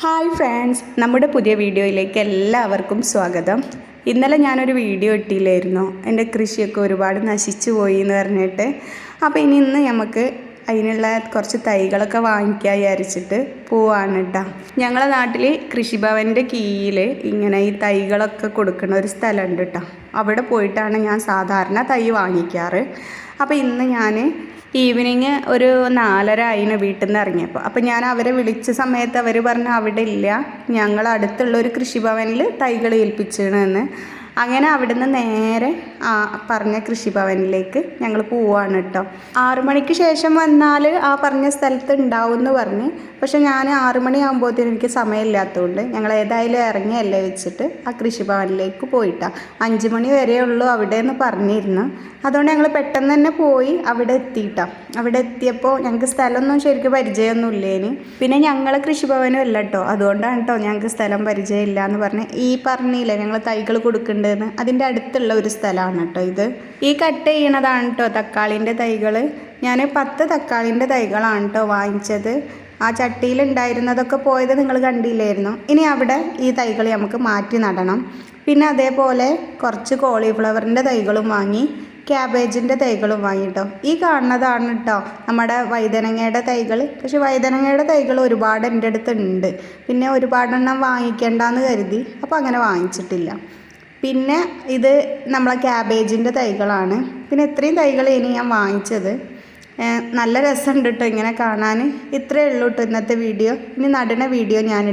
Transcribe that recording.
Hi friends നമ്മുടെ പുതിയ വീഡിയോയിലേക്ക് എല്ലാവർക്കും സ്വാഗതം. ഇന്നലെ ഞാനൊരു വീഡിയോ ഇട്ടില്ലായിരുന്നു. എന്റെ കൃഷിയൊക്കെ ഒരുപാട് നശിച്ചു പോയി എന്ന് പറഞ്ഞിട്ട്. അപ്പോൾ ഇനി ഇന്ന് നമുക്ക് അതിനുള്ള കുറച്ച് തൈകളൊക്കെ വാങ്ങിക്കുക വിചാരിച്ചിട്ട് പോവാണ് കേട്ടോ ഞങ്ങളെ നാട്ടിൽ കൃഷിഭവന്റെ കീഴിൽ ഇങ്ങനെ ഈ തൈകളൊക്കെ കൊടുക്കുന്ന ഒരു സ്ഥലമുണ്ട് കേട്ടോ അവിടെ പോയിട്ടാണ് ഞാൻ സാധാരണ തൈ വാങ്ങിക്കാറ്. അപ്പോൾ ഇന്ന് ഞാൻ ഈവനിങ് ഒരു നാലര ആയിന് വീട്ടിൽ നിന്ന് ഇറങ്ങിയപ്പോൾ അപ്പോൾ ഞാൻ അവരെ വിളിച്ച സമയത്ത് അവർ പറഞ്ഞു അവിടെ ഇല്ല ഞങ്ങൾ അടുത്തുള്ള ഒരു കൃഷിഭവനിൽ തൈകൾ ഏൽപ്പിച്ചിണെന്ന് അങ്ങനെ അവിടുന്ന് നേരെ ആ പറഞ്ഞ കൃഷിഭവനിലേക്ക് ഞങ്ങൾ പോവാണ് കേട്ടോ ആറു മണിക്ക് ശേഷം വന്നാൽ ആ പറഞ്ഞ സ്ഥലത്ത് ഉണ്ടാവും എന്ന് പറഞ്ഞ്. പക്ഷെ ഞാൻ ആറു മണിയാകുമ്പോഴത്തേനും എനിക്ക് സമയമില്ലാത്തതുകൊണ്ട് ഞങ്ങൾ ഏതായാലും ഇറങ്ങിയല്ലേ വെച്ചിട്ട് ആ കൃഷിഭവനിലേക്ക് പോയിട്ടാണ് അഞ്ച് മണി വരെ ഉള്ളൂ അവിടെ എന്ന് പറഞ്ഞിരുന്നു. അതുകൊണ്ട് ഞങ്ങൾ പെട്ടെന്ന് തന്നെ പോയി അവിടെ എത്തിയിട്ടാണ് അവിടെ എത്തിയപ്പോൾ ഞങ്ങൾക്ക് സ്ഥലമൊന്നും ശരിക്കും പരിചയമൊന്നും ഇല്ലേനി പിന്നെ ഞങ്ങൾ കൃഷിഭവനും അല്ല കേട്ടോ അതുകൊണ്ടാണ് കേട്ടോ ഞങ്ങൾക്ക് സ്ഥലം പരിചയമില്ല എന്ന് പറഞ്ഞ്. ഈ പറഞ്ഞില്ലേ ഞങ്ങൾ തൈകൾ കൊടുക്കുന്നുണ്ടെന്ന് അതിന്റെ അടുത്തുള്ള ഒരു സ്ഥലമാണ് കേട്ടോ ഇത്. ഈ കട്ട് ചെയ്യണതാണ് കേട്ടോ തക്കാളിന്റെ തൈകൾ ഞാൻ പത്ത് തക്കാളിന്റെ തൈകളാണ് കേട്ടോ വാങ്ങിച്ചത്. ആ ചട്ടിയിലുണ്ടായിരുന്നതൊക്കെ പോയത് നിങ്ങൾ കണ്ടില്ലായിരുന്നു. ഇനി അവിടെ ഈ തൈകൾ നമുക്ക് മാറ്റി നടണം. പിന്നെ അതേപോലെ കുറച്ച് കോളിഫ്ലവറിന്റെ തൈകളും വാങ്ങി ക്യാബേജിന്റെ തൈകളും വാങ്ങിട്ടോ ഈ കാണുന്നതാണ് കേട്ടോ നമ്മുടെ വൈതനങ്ങയുടെ തൈകൾ പക്ഷേ വൈതനങ്ങയുടെ തൈകൾ ഒരുപാട് എന്റെ അടുത്തുണ്ട്. പിന്നെ ഒരുപാടെണ്ണം വാങ്ങിക്കേണ്ടെന്ന് കരുതി. അപ്പോൾ അങ്ങനെ വാങ്ങിച്ചിട്ടില്ല. പിന്നെ ഇത് നമ്മളെ ക്യാബേജിന്റെ തൈകളാണ്. പിന്നെ ഇത്രയും തൈകൾ ഇനി ഞാൻ വാങ്ങിച്ചത്. നല്ല രസമുണ്ട് കേട്ടോ ഇങ്ങനെ കാണാൻ. ഇത്രയേ ഉള്ളൂ കേട്ടോ ഇന്നത്തെ വീഡിയോ ഇനി നടണ വീഡിയോ ഞാൻ